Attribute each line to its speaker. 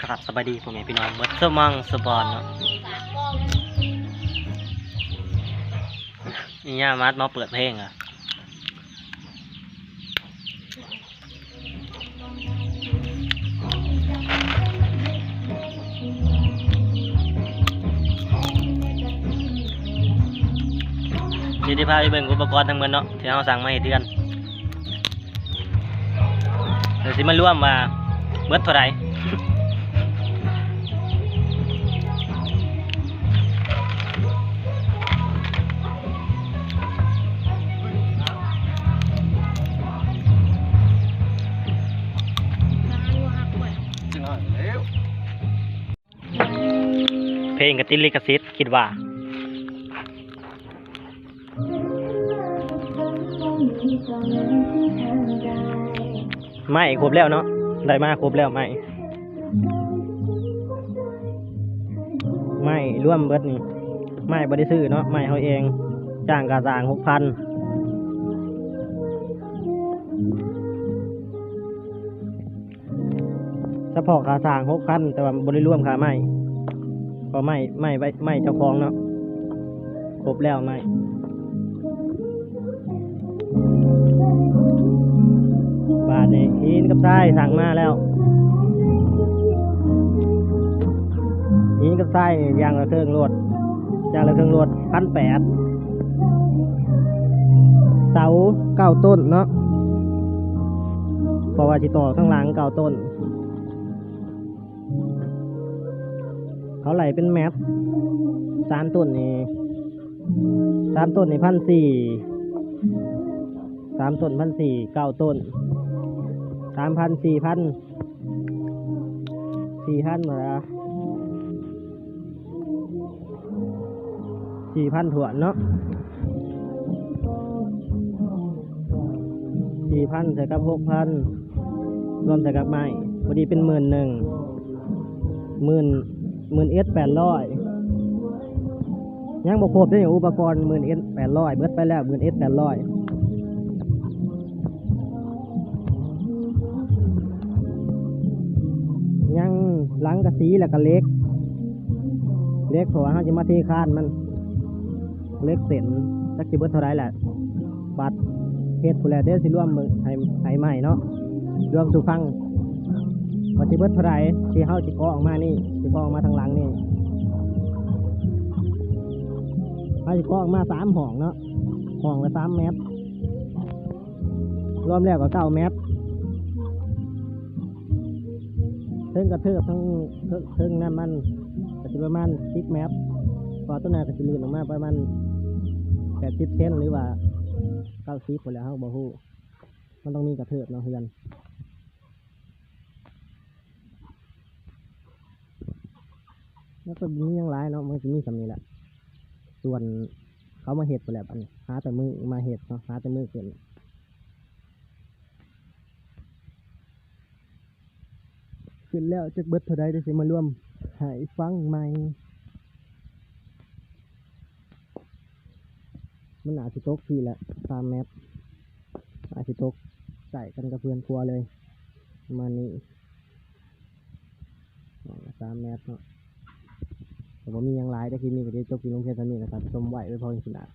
Speaker 1: ครับสบายดีพ่อแม่พี่น้องเบิดสมังสบอนเนาะนี่ยามัดมาเปิดเพลงอะนี่ที่พาไปเบิ่งอุปกรณ์ทั้งหมดเนาะที่เราสั่งมาให้เดือนเดี๋ยวสิมาร่วมมาเบิดเท่าไหร่ เพลงกับติลิขสิทธิ์คิดว่า ไม่ครบแล้วเนาะได้มาครบแล้วไม่ไม่ร่วมเบิดนี่ไม่บริซื้อเนาะไม่เขาเองจ้างกาสางหกพันเฉพาะค่าสางหกพันแต่ว่าบริร่วมค่าไม่ เพอไม่ไม่ไว้ไม่เจ้าของเนาะครบแล้วไม่บาทนี่หินกับทรายสั่งมาแล้วหินกับทรายยางละเครื่องรถยางละเครื่องรถพันแปดเสาเก้าต้นเนาะเพราะว่าจิต่อข้างหลังเก้าต้น เขาไหลเป็นแมทสามต้นนี่สามต้นนี่พันสี่สามต้นพันสี่เก้าต้นสามพันสี่พันสี่พันหมดละสี่พันถั่วเนาะสี่พันใส่กับหกพันรวมใส่กับไม้พอดีเป็นหมื่นหนึ่งหมื่น หมื่นเอสแปดร้อยยังบกครบได้อยู่อุปกรณ์หมื่นเอสแปดร้อยเบิดไปแล้วหมื่นเอสแปดร้อยยังหลังกระสีแล้วก็เล็ก เล็กเพราะว่าเขาจะมาเทคานมัน เล็กเส้นสักสิเบิดเท่าไรแหละบัตรเฮ็ดผู้แลเดี๋ยวสิร่วมมือให้ให้ใหม่เนาะรวมสุฟัง ว่าสิเบิดเท่าไรที่เขาสิกาะออกมานี่สิกาะออกมาทางหลังนี่เขาสิกาะออกมาสามห้องเนาะห้องละสามเมตรรวมแล้วก็เก้าเมตรเทิงกระเทือบทั้งเทิงทงน้ำมันก็จะประมาณสิบเมตรพอต้นนาก็จะลื่นออกมาประมาณแปดสิบเซนหรือว่าเก้าสิบหมดแล้วเขาบอกฮู้มันต้องมีกระเทือบเนาะเฮือน แล้วก็มีอยังหลายเนาะมันจะมีสำนี้แหละ ส่วนเขามาเห็ดไปแล้วอันนี้หาแต่มือมาเห็ดเนาะหาแต่มือเกินขึ้นแล้วจะเบิดเท่าใดได้สิมาร่วมใหายฟังใหม่มันอาจจะตกพี่แหละตามแมปอาจจะตกใส่กันกับเพื่อนครัวเลยปรมานี้ตามแมปเนาะ ผมว่ามีหยังไลายแต่คลิปนี้ก็จะจบที่ลงเพียงเท่านี้นะครับชมไหวไว้พอจริงๆนะ